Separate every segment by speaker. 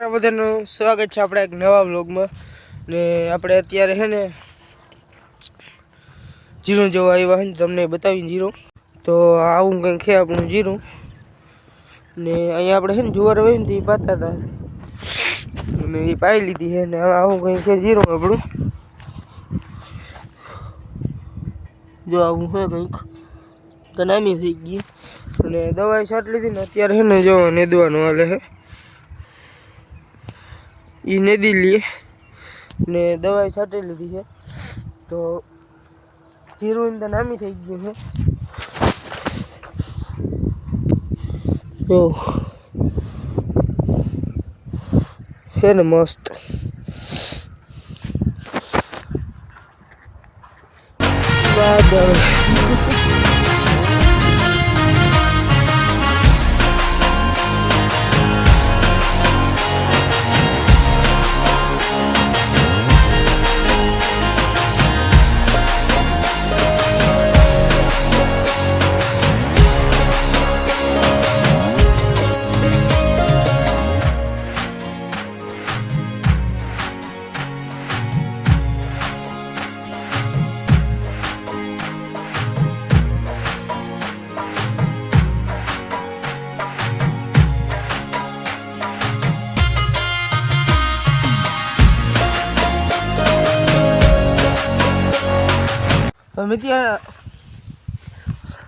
Speaker 1: બધાનું સ્વાગત છે આપણા એક નવા વ્લોગમાં. ને આપણે અત્યારે છે ને જીરું જોવા આવ્યા છે ને, તમને બતાવીને જીરું. તો આવું કંઈક છે આપણું જીરું. ને અહીંયા આપણે છે ને જુવાર હોય ને એ પાતા હતા અને એ પાઈ લીધી છે ને આવું કંઈક છે જીરું આપણું. જો આવું છે કંઈક. તો નાની થઈ ગઈ. અને દવાઈ છાંટ લીધી ને, અત્યારે છે ને જો નેદવાનું હાલે છે એ નદી લઈએ ને દવાઈ છાંટી લીધી છે. તો જીરું તો નામી થઈ ગયું છે. જો. છે ને મસ્ત. વાદળ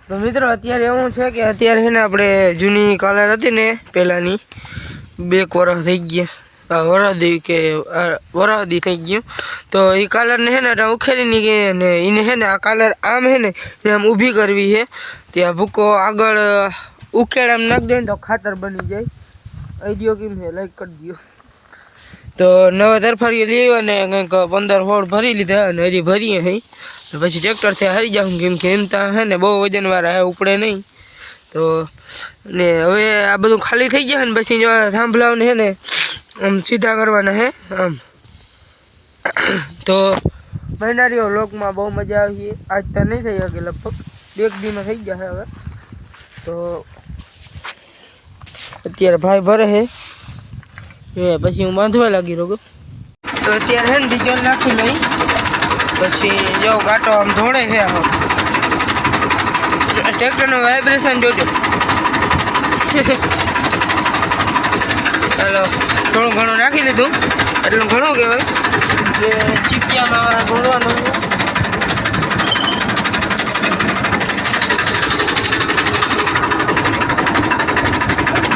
Speaker 1: તો મિત્ર અત્યારે એવું છે કે અત્યારે છે ને આપણે જૂની કલર હતી ને પહેલાંની, બે વરસ થઈ ગયા. વરાદી કે વરાદી થઈ ગયું. તો એ કલરને છે ને એટલે ઉખેરીની કે ને એને છે ને આ કલર આમ છે ને આમ ઊભી કરવી છે. ત્યાં ભૂકો આગળ ઉખેડ આમ નાખી દે ને તો ખાતર બની જાય. આઈડિયો કેમ છે? લાઈક કરી દો તો નવા તરફારીએ લઈ અને કંઈક પંદર હોળ ભરી લીધા અને હજી ભરીએ હઈ. તો પછી ટ્રેક્ટરથી હારી જાઉં કેમ કે એમ ત્યાં હે ને બહુ વજનવાળા હે, ઉપડે નહીં. તો ને હવે આ બધું ખાલી થઈ ગયા ને પછી જો હે ને આમ સીધા કરવાના હે, આમ. તો મહિનારીઓ લોકમાં બહુ મજા આવી આજ તો નહીં થઈ શકે લગભગ. બે દીમાં થઈ ગયા છે હવે. તો અત્યારે ભાઈ ભરે છે એ પછી હું બાંધવા લાગી રોગો તો અત્યારે હે ને બીજો નાખી લઈ. પછી જો ગાટો આમ ધોળે છે આમ. ટ્રેક્ટરનું વાઇબ્રેશન જોજો. ચાલો થોડું ઘણું નાખી લીધું. એટલું ઘણું કહેવાય. એટલે ચીપિયામાં ધોળવાનું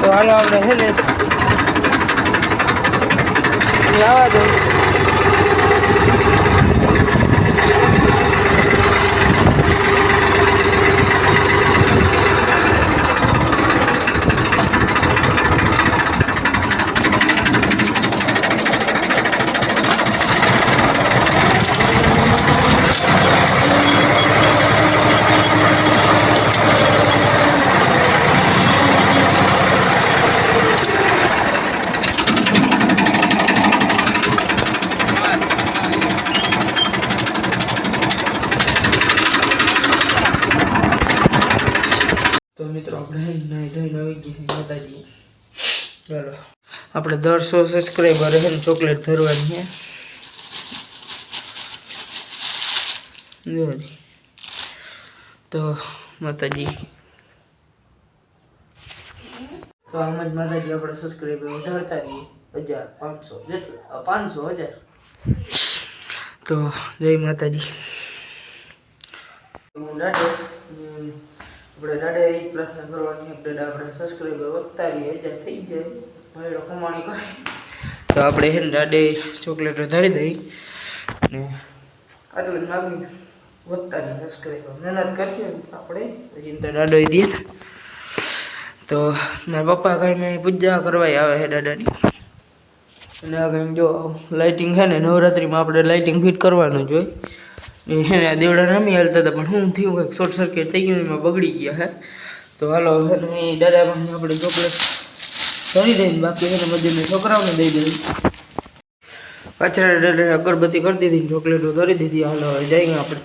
Speaker 1: તો હાલો, આપણે હે ને દો તો મિત્રો આપણે નાઈ ધોઈને આવી ગયા માતાજી ચાલો. આપણે દરસો સબસ્ક્રાઈબર છે ચોકલેટ ધરવાની છે તો માતાજી. તો આમ જ માતાજી આપણે સબસ્ક્રાઈબર વધારતા રહીએ હજાર પાંચસો જેટલા. પાંચસો હજાર. તો જય માતાજી. હું હમ, આપણે દાડે એ પ્રાર્થના કરવાની, આપણે આપણે સબસ્ક્રાઈબર વધતા રહીએ હજાર થઈ જાય ભાઈડો કમાણી કરે. તો આપણે હે દાડે ચોકલેટ વધારી દઈ ને આટલું માગી વધતા નહીં સબસ્ક્રાઈબર મહેનત કરીએ ને આપણે, પછી તો દાડો દઈએ તો મારા પપ્પા કાંઈ મેં પૂજા કરવાય આવે છે દાદાની. અને કંઈક જો લાઇટિંગ છે ને, નવરાત્રિમાં આપણે લાઇટિંગ ફિટ કરવાનું જ હોય. એને દેવડા રમી હાલતા હતા, પણ શું થયું કંઈક શોર્ટ સર્કિટ થઈ ગયું એમાં બગડી ગયા હે. તો હાલો, હવે ને આપણે ચોકલેટ કરી દઈને બાકી એને ને છોકરાઓને દઈ દઈએ. પાછળ અગરબત્તી કરી દીધી ચોકલેટો ધરી દીધી. હાલો જઈએ આપણે.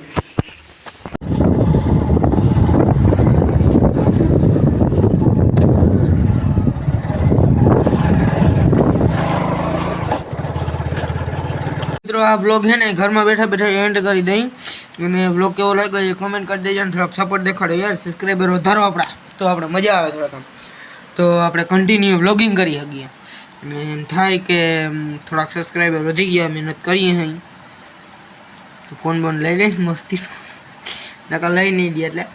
Speaker 1: આ બ્લોગ છે ને ઘરમાં બેઠા બેઠા એન્ડ કરી દઈ. અને બ્લોગ કેવો લાગ્યો એ કોમેન્ટ કરી દેજો અને થોડાક સપોર્ટ દેખાડો યાર સબસ્ક્રાઈબર વધારો આપણા. તો આપણે મજા આવે થોડાક આમ. તો આપણે કન્ટિન્યુ બ્લોગિંગ કરી શકીએ. અને એમ થાય કે થોડાક સબસ્ક્રાઈબર વધી ગયા, મહેનત કરીએ અહીં તો ફોન બોન લઈ લઈશ મસ્તી. નકા લઈ નહીં દે એટલે.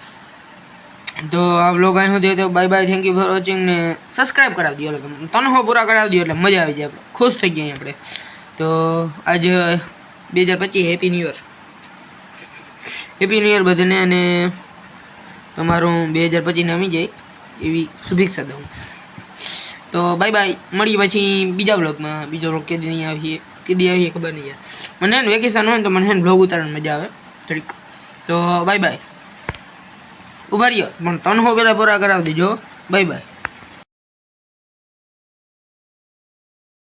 Speaker 1: તો આ વ્લોગ અહીં સુધી તો bye bye thank you for watching ને સબસ્ક્રાઇબ કરાવી દો તમે તનહો પૂરા કરાવી દો એટલે મજા આવી જાય. આપણે ખુશ થઈ ગયા આપણે. તો આજ બે હજાર પચીસ happy new year happy new year બધાને, અને તમારું બે હજાર પચીસને આવી જાય એવી શુભેચ્છા દઉં. તો બાય બાય મળીએ પછી બીજા બ્લોગમાં બીજો બ્લોગ કેદી નહીં આવીએ. કેદી આવીએ ખબર નહીં યાર. મને હે વેકેશન હોય ને તો મને હે બ્લોગ ઉતારવાની મજા આવે. થોડીક. તો બાય બાય ઊભા રહ્યો. પણ તનહો પહેલાં પૂરા કરાવી દેજો. Bye bye